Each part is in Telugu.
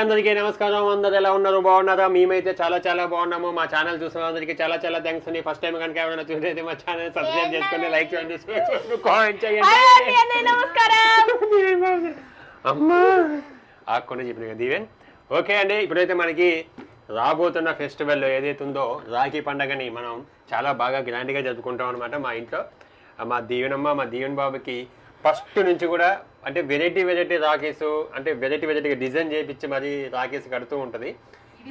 అందరికీ నమస్కారం. అందరు ఎలా ఉన్నారు? బాగున్నారా? మేమైతే చాలా చాలా బాగున్నాము. మా ఛానల్ చూసిన అందరికీ చాలా చాలా థ్యాంక్స్ అండి. ఫస్ట్ టైం కనుక ఎవరైనా చూసేది మా ఛానల్ సబ్స్క్రైబ్ చేసుకొని లైక్ చేయండి. కామెంట్ చేయండి. అమ్మా! ఆకుండా చెప్పిన కదా దీవెన్? ఓకే అండి ఇప్పుడైతే మనకి రాబోతున్న ఫెస్టివల్ ఏదైతే ఉందో రాఖీ పండగని మనం చాలా బాగా గ్రాండ్గా జరుపుకుంటాం అనమాట మా ఇంట్లో. మా దీవెనమ్మ మా దీవెన్ బాబుకి ఫస్ట్ నుంచి కూడా అంటే వెరైటీ వెరైటీ రాఖీస్ అంటే వెరైటీ వెరైటీగా డిజైన్ చేయించి మరి రాఖీస్ కడుతూ ఉంటుంది.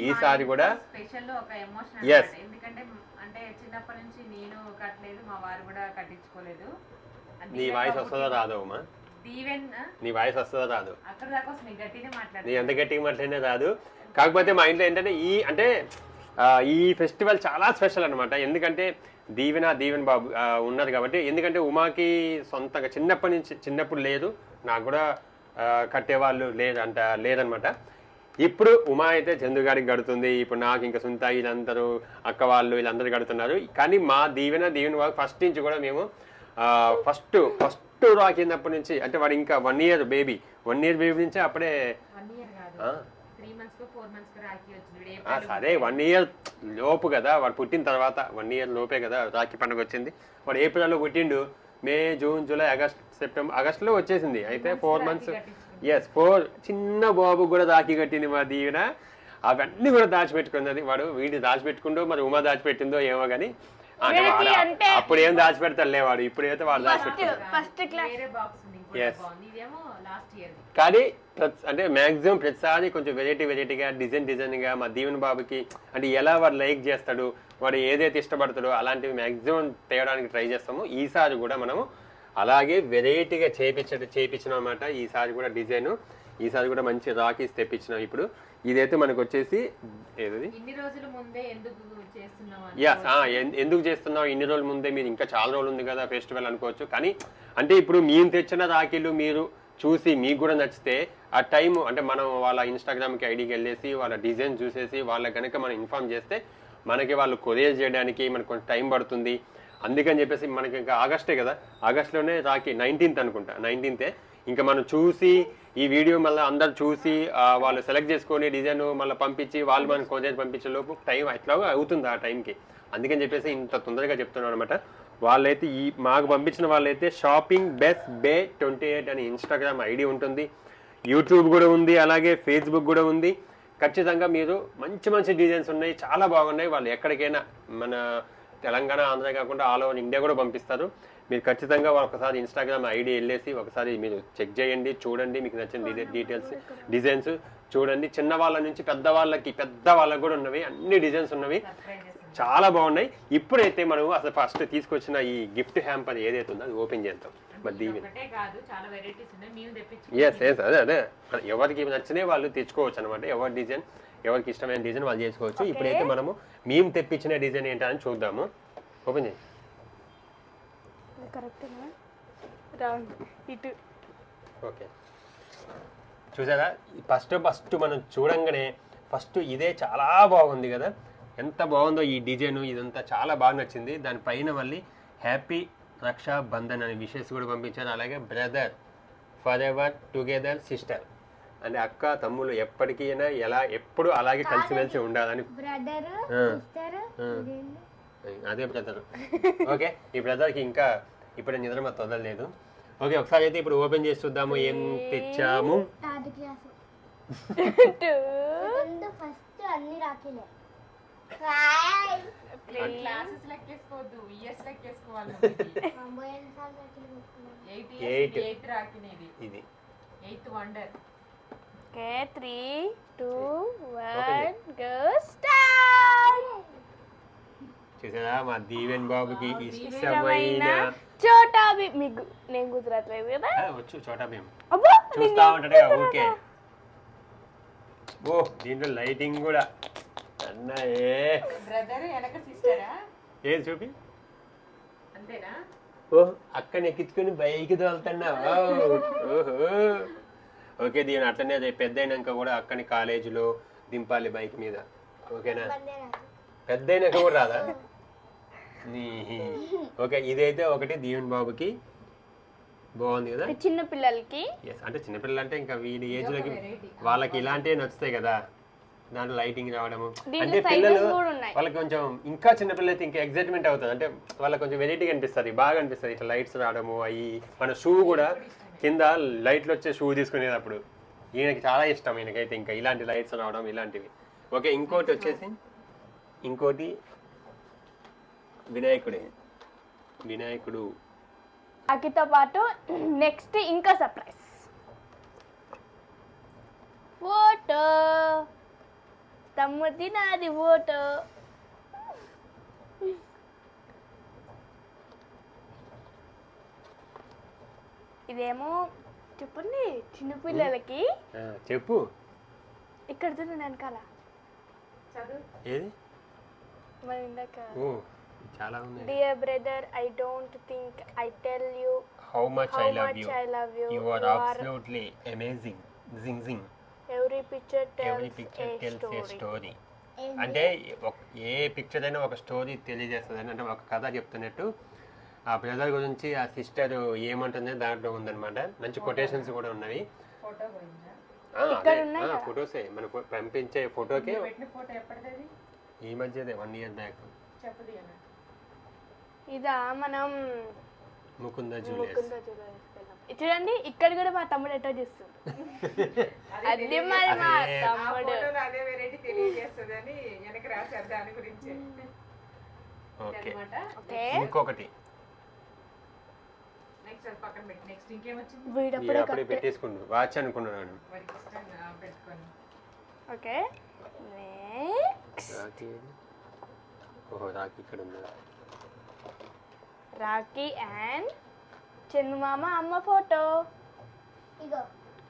ఈసారి కూడా స్పెషల్ ఒక ఎమోషన్ Yes. ఎందుకంటే అంటే చిన్నప్పటి నుంచి నేను కట్టలేదు మా వారు కూడా కట్టించుకోలేదు. అది నీ వాయిస్ వస్తుందో రాదో అమ్మా నీ వాయిస్ వస్తుందో రాదు? నీ ఎంత గట్టిగా మాట్లాడినా రాదు. కాకపోతే మా ఇంట్లో ఏంటంటే ఈ అంటే ఈ ఫెస్టివల్ చాలా స్పెషల్ అనమాట ఎందుకంటే దీవెన దీవెన్ బాబు ఆ, ఉన్నారు కాబట్టి ఎందుకంటే ఉమాకి సొంతంగా చిన్నప్పటి నుంచి చిన్నప్పుడు లేదు. నాకు కూడా కట్టేవాళ్ళు లేదు అంట లేదనమాట. ఇప్పుడు ఉమా అయితే చందు గారికి గడుతుంది ఇప్పుడు నాకు ఇంకా సుంత వీళ్ళందరూ అక్క వాళ్ళు వీళ్ళందరూ గడుతున్నారు కానీ మా దీవెన దీవెన బాబు ఫస్ట్ నుంచి కూడా మేము ఫస్ట్ ఫస్ట్ రాకినప్పటి నుంచి అంటే వాడు ఇంకా one year baby. One year baby నుంచి అప్పుడే వీడు సరే వన్ ఇయర్ లోపు కదా వాడు పుట్టిన తర్వాత వన్ ఇయర్ లోపే కదా రాఖీ పండుగ వచ్చింది. వాడు ఏప్రిల్లో పుట్టిండు May June July August September ఆగస్టులో వచ్చేసింది. అయితే ఫోర్ మంత్స్ ఎస్ ఫోర్ చిన్న బాబు కూడా రాఖీ కట్టింది మా దీవెన. అవన్నీ కూడా దాచిపెట్టుకున్నది. వాడు వీడిని దాచిపెట్టుకుంటూ మరి ఉమా దాచిపెట్టిందో ఏమో కానీ వాడు అప్పుడు ఏం దాచిపెడతాడులే వాడు. ఇప్పుడైతే వాడు దాచిపెట్టాడు ఫస్ట్ క్లాస్. వేరే బాక్స్ ఉంది. ఇంకోటి Yes. బాగుంది. ఇదేమో లాస్ట్ ఇయర్ కానీ అంటే మాక్సిమం ప్రతిసారి కొంచెం వెరైటీ వెరైటీగా డిజైన్ డిజైన్గా మా దీవెన్ బాబుకి అంటే ఎలా వాడు లైక్ చేస్తాడు వాడు ఏదైతే ఇష్టపడతాడో అలాంటివి మాక్సిమం తేయడానికి ట్రై చేస్తాము. ఈసారి కూడా మనము అలాగే వెరైటీగా చేపించ చేపించినాం అనమాట ఈసారి కూడా డిజైన్ ఈసారి కూడా మంచి రాకీస్ తెప్పించినాం ఇప్పుడు. ఇదైతే మనకు వచ్చేసి ఏది ఇన్ని రోజుల ముందే ఎందుకు చేస్తున్నాం యస్ ఎందుకు చేస్తున్నావు? ఇన్ని రోజుల ముందే మీరు ఇంకా చాలా రోజులు ఉంది కదా ఫెస్టివల్ అనుకోవచ్చు. కానీ అంటే ఇప్పుడు మేము తెచ్చిన రాఖీలు మీరు చూసి మీకు కూడా నచ్చితే ఆ టైం అంటే మనం వాళ్ళ ఇన్స్టాగ్రామ్కి ఐడికి వెళ్ళేసి వాళ్ళ డిజైన్ చూసేసి వాళ్ళకి కనుక మనం ఇన్ఫామ్ చేస్తే మనకి వాళ్ళు కొరియర్ చేయడానికి మనకు కొంచెం టైం పడుతుంది. అందుకని చెప్పేసి మనకి ఇంకా ఆగస్టే కదా. ఆగస్ట్లోనే రాఖీ నైన్టీన్త్ అనుకుంటా. నైన్టీన్తే ఇంకా మనం చూసి ఈ వీడియో మళ్ళీ అందరు చూసి వాళ్ళు సెలెక్ట్ చేసుకొని డిజైన్ మళ్ళీ పంపించి వాళ్ళు మనకి కొరియర్ పంపించే లోపు టైం ఎట్లాగో అవుతుంది ఆ టైంకి. అందుకని చెప్పేసి ఇంత తొందరగా చెప్తున్నాను అనమాట వాళ్ళైతే ఈ మాకు పంపించిన వాళ్ళైతే shopping best bay twenty eight అని ఇన్స్టాగ్రామ్ ఐడి ఉంటుంది. యూట్యూబ్ కూడా ఉంది అలాగే ఫేస్బుక్ కూడా ఉంది. ఖచ్చితంగా మీరు మంచి మంచి డిజైన్స్ ఉన్నాయి చాలా బాగున్నాయి. వాళ్ళు ఎక్కడికైనా మన తెలంగాణ ఆంధ్ర కాకుండా ఆల్ ఓవర్ ఇండియా కూడా పంపిస్తారు. మీరు ఖచ్చితంగా ఒకసారి ఇన్స్టాగ్రామ్ ఐడి వెళ్ళేసి ఒకసారి మీరు చెక్ చేయండి చూడండి మీకు నచ్చిన డీటెయిల్స్ డిజైన్స్ చూడండి. చిన్న వాళ్ళ నుంచి పెద్ద వాళ్ళకి పెద్ద వాళ్ళకి కూడా ఉన్నవి అన్ని డిజైన్స్ ఉన్నవి. చాలా బాగున్నాయి. ఇప్పుడైతే మనం అసలు ఫస్ట్ తీసుకొచ్చిన ఈ గిఫ్ట్ హ్యాంపర్ ఏదైతే ఉందో అది ఓపెన్ చేద్దాం. మరి మేము ఎస్ ఎస్ అదే అదే. ఎవరికి నచ్చినే వాళ్ళు తెచ్చుకోవచ్చు అనమాట ఎవరి డిజైన్ ఎవరికి ఇష్టమైన డిజైన్ వాళ్ళు చేసుకోవచ్చు. ఇప్పుడైతే మనము మేము తెప్పించిన డిజైన్ ఏంటని చూద్దాము. ఓపెన్ చేయి. కరెక్టేనా రౌండ్ ఇటు. ఓకే. చూసారా? ఫస్ట్ ఫస్ట్ మనం చూడంగానే ఫస్ట్ ఇదే చాలా బాగుంది కదా. ఎంత బాగుందో ఈ డిజైన్ ఇదంతా చాలా బాగా నచ్చింది. దానిపైన మళ్ళీ హ్యాపీ రక్షా బంధన్ అనే విషయస్ కూడా పంపించారు. అలాగే brother forever together sister. అంటే అక్క తమ్ముళ్ళు ఎప్పటికైనా ఎలా ఎప్పుడు అలాగే కలిసిమెలిసి ఉండాలని. అదే బ్రదర్. ఓకే. ఈ బ్రదర్కి ఇంకా ఇప్పుడే నిద్ర మా తొదలలేదు ఓకే ఒకసారి అయితే ఇప్పుడు ఓపెన్ చేసి చూద్దాము ఏం తెచ్చాము. Third class. ఫస్ట్ అన్ని రాకిలే. క్లాసెస్ లెక్కేసుకోవద్దు ఇయర్స్ లెక్కేసుకోవాలి ఎయిట్ రాకినేది ఇది. Eighth wonder. Okay three two one go start చూసారా? మా దీవెన్ బాబుకి ఇష్టమైన చోటా మీకు నేను గుర్తురాట్లేదు కదా? వచ్చు చోటా భీమ్ అబ్బా చూస్తా ఉంటాడు ఊకే ఓ దీంట్లో లైటింగ్ కూడా. అన్నాయే బ్రదర్ వెనక సిస్టరా? ఏది చూపి? అంతేనా? ఓ అక్కడ ఎక్కించుకొని బైక్ తోలుతున్నావా. ఓహో. ఓకే దీని అట్లనే రేపు పెద్ద అయినాక కూడా అక్కని కాలేజీలో దింపాలి బైక్ మీద. ఓకేనా? పెద్ద అయినాక కూడా రాదా? నీ ఓకే ఇదైతే ఒకటి దీవెన్ బాబుకి. బాగుంది కదా? చిన్న పిల్లలకి? ఎస్ అంటే చిన్నపిల్లలు అంటే ఇంకా వీడి ఏజ్లకి వాళ్ళకి ఇలాంటివి నచ్చుతాయి కదా? దాంట్లో లైటింగ్ రావడము. అంటే పిల్లలు కూడా ఉన్నాయి. వాళ్ళకి కొంచెం ఇంకా చిన్నపిల్లలు అయితే ఇంకా ఎగ్జైట్మెంట్ అవుతుంది. అంటే వాళ్ళకి కొంచెం వెరైటీగా అనిపిస్తుంది బాగా అనిపిస్తుంది ఇట్లా లైట్స్ రావడము అవి మన షూ కూడా కింద లైట్లు వచ్చే షూ తీసుకునేటప్పుడు ఈయనకి చాలా ఇష్టం. ఈయనకైతే ఇంకా ఇలాంటి లైట్స్ రావడం ఇలాంటివి. ఓకే ఇంకోటి వచ్చేసి? ఇంకోటి వినాయకుడే. వినాయకుడు. అకితో పాటు నెక్స్ట్ ఇంకా సర్ప్రైజ్. ఫోటో తమ్ముడి నాది ఫోటో ఇదేమో చెప్పండి చిన్నపిల్లలకి. ఆ, చెప్పు. ఇక్కడ చూడండి వెనకాల. చదువు. ఏది? మరి ఇందాక ఓ చాలా ఉన్నాయి. Dear brother I don't think I tell you how much I love much you I love you you are absolutely amazing zing zing every picture every tells picture a tells a story అంటే ఒక- ఏ పిక్చర్ అయినా ఒక స్టోరీ తెలియజేస్తుంది. అంటే ఒక కథ చెప్తున్నట్టు ఆ బ్రదర్ గురించి ఆ సిస్టర్ ఏమంటుంది దాంట్లో ఉందన్నమాట. మంచి కొటేషన్స్ కూడా ఉన్నవి. ఉన్నాయి. ఫొటోసే మనకు పంపించే ఫోటోకే ఈ మధ్యదే వన్ ఇయర్ బ్యాక్. చెప్పదు అన్న ఇదా మనం ముకుంద జూలియస్ చూడండి ఇక్కడ కూడా మా తమ్ముడు ఎట్టో చేస్తుంది అది మరి మా అదే. ఆ తమ్ముడు ఫోటోలో అదే వెరైటీ తెలియజేస్తుందని వెనక రాశారు దాని గురించి. ఓకే. అనమాట ఓకే. ఇంకొకటి. నెక్స్ట్ అది పక్కన పెట్టి. నెక్స్ట్ ఇంకేమొచ్చింది? వీడప్పుడు పెట్టేసుకుండు. వాచ్ అనుకున్నాను ఓకే. నెక్స్ట్ రాఖీ? ఓహో రాఖీ ఇక్కడ ఉందా. రాఖీ అండ్ చందమామ అమ్మ ఫోటో ఇగో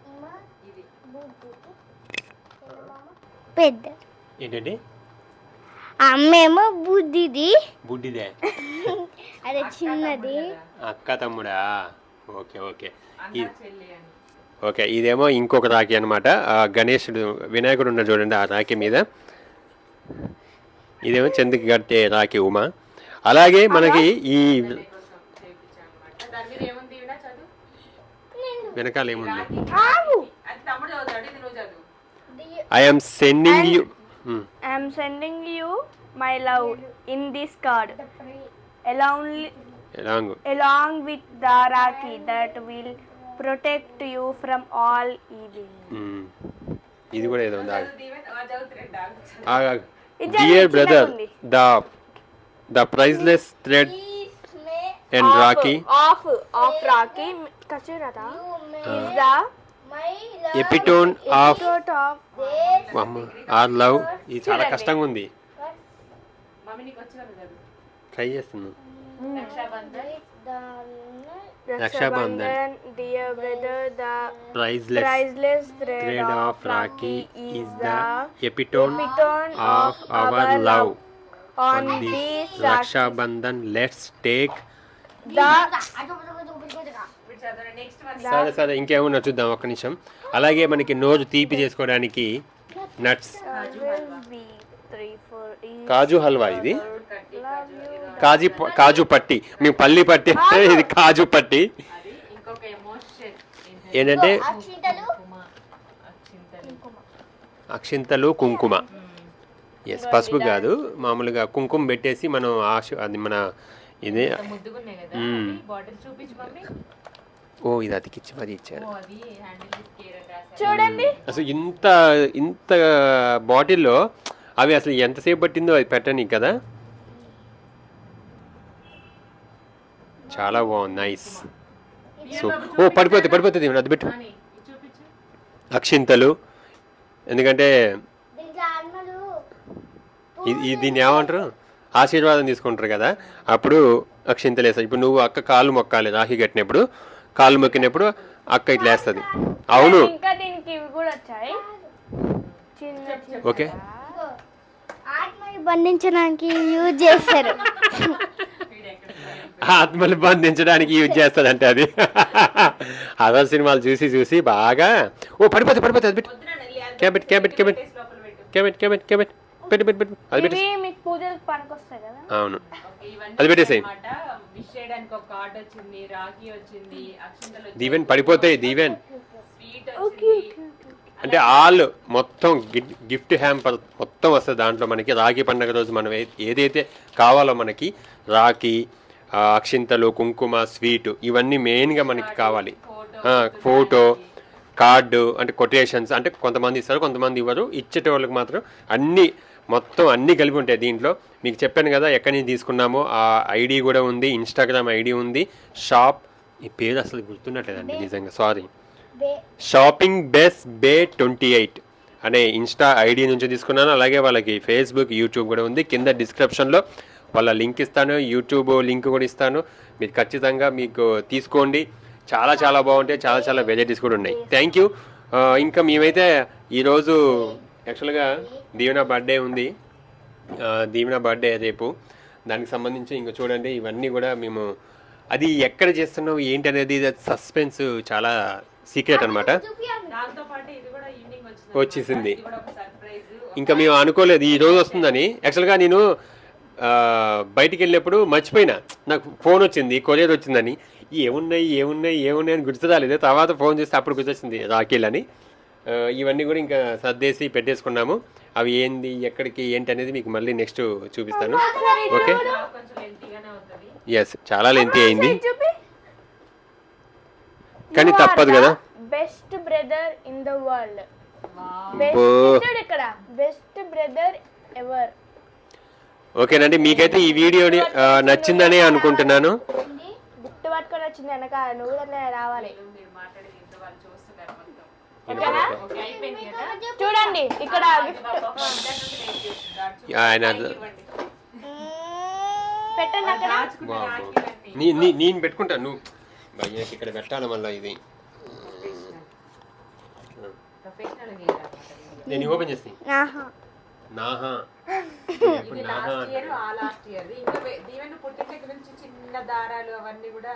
ఇమ్మ ఇది. పెద్ద. ఏంటండి? అమ్మేమో బుద్ధిది బుడ్డిదే. అదే చిన్నది. అక్క తమ్ముడా? Okay okay. ఓకే ఇదేమో ఇంకొక రాఖీ అనమాట గణేశుడు వినాయకుడు ఉన్న చూడండి ఆ రాఖీ మీద. ఇదేమో చందుకి కట్టే రాఖీ ఉమా. అలాగే మనకి ఈ వెనకాల ఏముంది? I'm sending you I'm sending you my love in this card along wrong along with the Rakhi that protect you from all evil. ఇది కూడా ఏదో ఉంది. Dear brother. The the priceless thread and Rakhi Of of Rakhi, Kachurata is the epitome of our love ఇది చాలా కష్టంగా ఉంది. ట్రై చేస్తున్నాను Rakshabandhan. Dear brother the of Rakhi is the epitome of our love on the Rakshabandhan let's take సరే సరే ఇంకేమన్నా చూద్దాం ఒక నిమిషం. అలాగే మనకి నోజు తీపి చేసుకోవడానికి నట్స్ కాజు హల్వా ఇది. కాజు ప- కాజు పట్టి. మేము పల్లి పట్టి. అంటే ఇది కాజు పట్టి. అది ఇంకొక ఎమోషన్ ఏంటంటే? అక్షింతలు. కుంకుమ ఎస్ పసుపు కాదు మామూలుగా కుంకుమ పెట్టేసి మనం ఆశ అది మన ఇదే. ఓ ఇది అతికిచ్చి మరి ఇచ్చారు. చూడండి. అసలు ఇంత ఇంత బాటిల్లో అవి అసలు ఎంతసేపు పట్టిందో అది పెట్టనీకి కదా? చాలా బాగుంది. నైస్ సో ఓ పడిపోతుంది పడిపోతుంది అది పెట్టు. అక్షింతలు. ఎందుకంటే ఇది దీన్ని ఏమంటారు? ఆశీర్వాదం తీసుకుంటారు కదా. అప్పుడు అక్షింతలు వేస్తాయి ఇప్పుడు నువ్వు అక్క కాళ్ళు మొక్కాలి రాఖీ కట్టినప్పుడు. కాళ్ళు మొక్కినప్పుడు అక్క ఇట్లా వేస్తుంది. అవును. ఇంకా దీనికి ఇవి కూడా వచ్చాయి. చిన్న చిన్న. ఓకే. బంధించడానికి యూజ్ చేస్తారు. ఆత్మలు బంధించడానికి యూజ్ చేస్తాడంటే అది. అదర్ సినిమాలు చూసి చూసి బాగా ఓ పడిపోతే పడిపోతే అది పెట్టు. క్యాబెట్ క్యాబెట్ క్యాబెట్. క్యాబెట్ క్యాబెట్ క్యాబెట్. పెట్టు పెట్టు పెట్టు. అది పెట్టు అవును. అది పెట్టేసేయ్. అన్నమాట. విష్ చేయడానికి ఒక కార్డ్ వచ్చింది రాఖీ వచ్చింది అక్షింతలు వచ్చాయి, దీవెన్ పడిపోతాయి దీవెన్. అంటే ఆల్ మొత్తం గిఫ్ట్ హ్యాంపర్ మొత్తం వస్తుంది దాంట్లో మనకి. రాఖీ పండుగ రోజు మనం ఏదైతే కావాలో మనకి రాఖీ అక్షింతలు కుంకుమ స్వీట్ ఇవన్నీ మెయిన్గా మనకి కావాలి. ఫోటో కార్డు అంటే కొటేషన్స్ అంటే కొంతమంది ఇస్తారు కొంతమంది ఇవ్వరు. ఇచ్చేట వాళ్ళకి మాత్రం అన్ని మొత్తం అన్ని కలిపి ఉంటాయి దీంట్లో. మీకు చెప్పాను కదా ఎక్కడి నుంచి తీసుకున్నామో ఆ ఐడి కూడా ఉంది ఇన్స్టాగ్రామ్ ఐడి ఉంది. షాప్ ఈ పేరు అసలు గుర్తున్నట్లేదండి నిజంగా sorry shopping best bay twenty eight అనే ఇన్స్టా ఐడి నుంచి తీసుకున్నాను. అలాగే వాళ్ళకి ఫేస్బుక్ యూట్యూబ్ కూడా ఉంది. కింద డిస్క్రిప్షన్లో వాళ్ళ లింక్ ఇస్తాను యూట్యూబ్ లింక్ కూడా ఇస్తాను. మీరు ఖచ్చితంగా మీకు తీసుకోండి. చాలా చాలా బాగుంటాయి చాలా చాలా వెరైటీస్ కూడా ఉన్నాయి. థ్యాంక్ యూ ఇంకా మేమైతే ఈరోజు యాక్చువల్గా దీవెన బర్త్డే ఉంది. దీవెన బర్త్డే రేపు. దానికి సంబంధించి ఇంకా చూడండి ఇవన్నీ కూడా మేము అది ఎక్కడ చేస్తున్నాం ఏంటి అనేది సస్పెన్స్ చాలా సీక్రెట్ అనమాట వచ్చేసింది. ఇంకా మేము అనుకోలేదు ఈ రోజు వస్తుందని. యాక్చువల్గా నేను బయటికి వెళ్ళినప్పుడు మర్చిపోయినా. నాకు ఫోన్ వచ్చింది కొరియర్ వచ్చిందని. ఏమున్నాయి ఏమున్నాయి ఏమున్నాయి అని గుర్తు రాలేదు. తర్వాత ఫోన్ చేస్తే అప్పుడు గుర్తొచ్చింది రాఖీల్ అని. ఇవన్నీ కూడా ఇంకా సర్దేసి పెట్టేసుకున్నాము. అవి ఏంది ఎక్కడికి ఏంటి అనేది మీకు మళ్ళీ నెక్స్ట్ చూపిస్తాను. ఓకే? కొంచెం లెంతీగానే అవుతుంది ఎస్ చాలా లెంతీ అయింది. కానీ తప్పదు కదా. Best brother in the world best brother ever ఓకేనండి మీకైతే ఈ వీడియోని ఆ, నచ్చిందనే అనుకుంటున్నాను. గుర్తు పట్టుకొని వచ్చింది వెనక నువ్వు కూడా అట్లా రావాలి. చూడండి ఇక్కడ. ఆయన. పెట్టండి అక్కడ. నేను పెట్టుకుంటాను నువ్వు. భయ్యకి ఇక్కడ పెట్టాలి మళ్ళీ ఇది. వీడియో. నేను ఓపెన్ చేస్తాను ఆహా నాహా. ఇది లాస్ట్ ఇయర్ ఆ లాస్ట్ ఇయర్ ఇంకా దీవెన పుట్టిన దగ్గర నుంచి చిన్న దారాలు అవన్నీ కూడా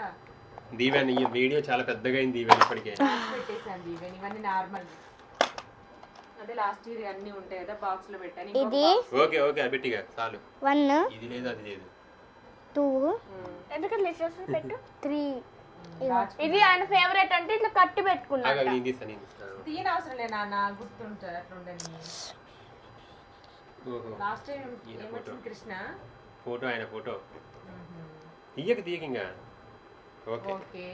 దీవెన్ ఈ వీడియో చాలా పెద్దగా అయింది దీవెన్ ఇప్పటికే. దీవెన్. ఇవన్నీ నార్మల్ అదే లాస్ట్ ఇయర్ అన్ని ఉంటాయి కదా బాక్స్లో పెట్టాను. ఇది. ఓకే ఓకే అది పెట్టిగా చాలు. వన్ ఇది లేదు అది లేదు. టూ ఉమ్. ఎందుకంటే లిస్ట్ పెట్టు. త్రీ దాచి- ఇది ఆయన ఫేవరెట్ అంటే ఇట్లా కట్టి పెట్టుకున్నా ఆగు, ఆగు, నేను తీస్తాను నేను తీస్తాను తీయని అవసరం లే నాన్న గుర్తుంటారు ఓహో లాస్ట్ టైం ఏమొచ్చింది కృష్ణ? ఫోటో ఆయన ఫోటో. తీయక తీయక ఇంకా. ఓకే. ఓకే.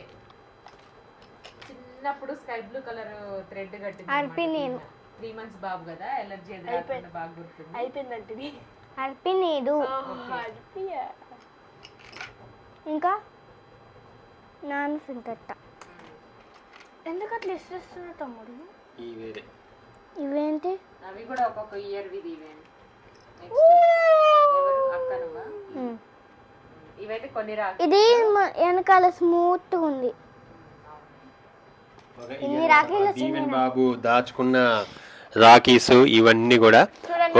చిన్నప్పుడు స్కై బ్లూ కలర్ థ్రెడ్ కట్టింది అర్పి నేను. త్రీ మంత్స్ బాబు కదా ఎలర్జీ ఎదురాకుండా బాగా గుర్తుంది. అయిపోయిందంటే. ఇది అర్పి నీడు అదిపియా. ఇంకా? నాన్న సింతట్ట. ఎందుకు అట్లా తమ్ముడు? ఇవేంటి? అవి కూడా ఒక్కొక్క ఇయర్ విధి ఇది వెనకాల స్మూత్ ఉంది. దీవెన్ బాబు దాచుకున్న రాఖీస్ ఇవన్నీ కూడా.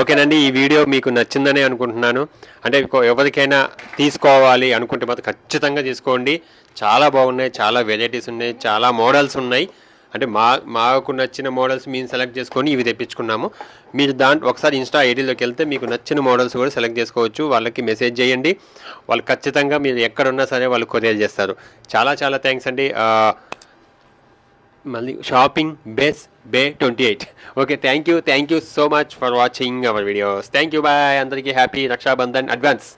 ఓకేనండి ఈ వీడియో మీకు నచ్చిందనే అనుకుంటున్నాను. అంటే ఎవరికైనా తీసుకోవాలి అనుకుంటే మాత్రం ఖచ్చితంగా తీసుకోండి. చాలా బాగున్నాయి చాలా వెరైటీస్ ఉన్నాయి చాలా మోడల్స్ ఉన్నాయి. అంటే మా మాకు నచ్చిన మోడల్స్ మేము సెలెక్ట్ చేసుకొని ఇవి తెప్పించుకున్నాము. మీరు దాంట్లో ఒకసారి ఇన్స్టా ఐడీలోకి వెళ్తే మీకు నచ్చిన మోడల్స్ కూడా సెలెక్ట్ చేసుకోవచ్చు. వాళ్ళకి మెసేజ్ చేయండి. వాళ్ళు ఖచ్చితంగా మీరు ఎక్కడున్నా సరే వాళ్ళు కొరియర్ చేస్తారు. చాలా చాలా థ్యాంక్స్ అండి. మళ్ళీ షాపింగ్ బేస్ బే twenty eight. Okay thank you. Thank you so much for watching our videos. Thank you. Bye. అందరికీ హ్యాపీ రక్షాబంధన్ అడ్వాన్స్.